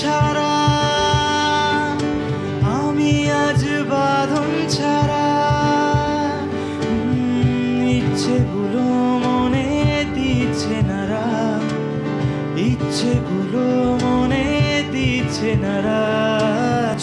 ছাড়া, আমি আজ বাঁধন ছাড়া। ইচ্ছেগুলো মনে দিচ্ছে নারা, ইচ্ছেগুলো মনে দিচ্ছে নারা।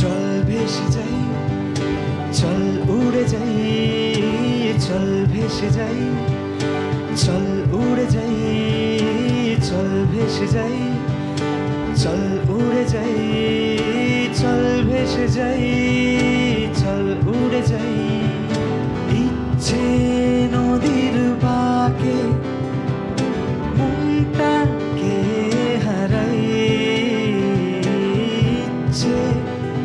চল ভেসে যাই, চল উড়ে যাই, চল ভেসে যাই, চল উড়ে যাই, চল ভেসে যাই। চল উড়ে যাই, চল ভেসে যাই, চল উড়ে যাই। ইচ্ছে নদীর বাকে মনটাকে হারাই। ইচ্ছে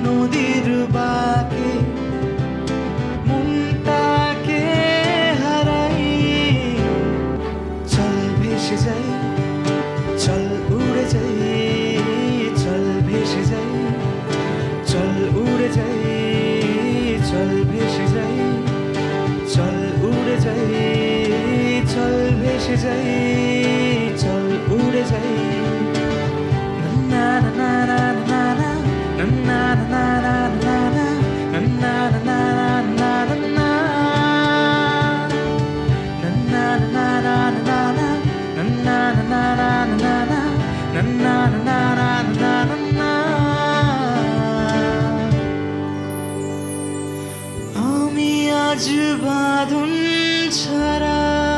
নদীর বাকে চল উড়ে যাই চল ভেসে যাই চল উড়ে যাই না না না না না না না না না না না না না না না না আমি আজ বাঁধন ছাড়া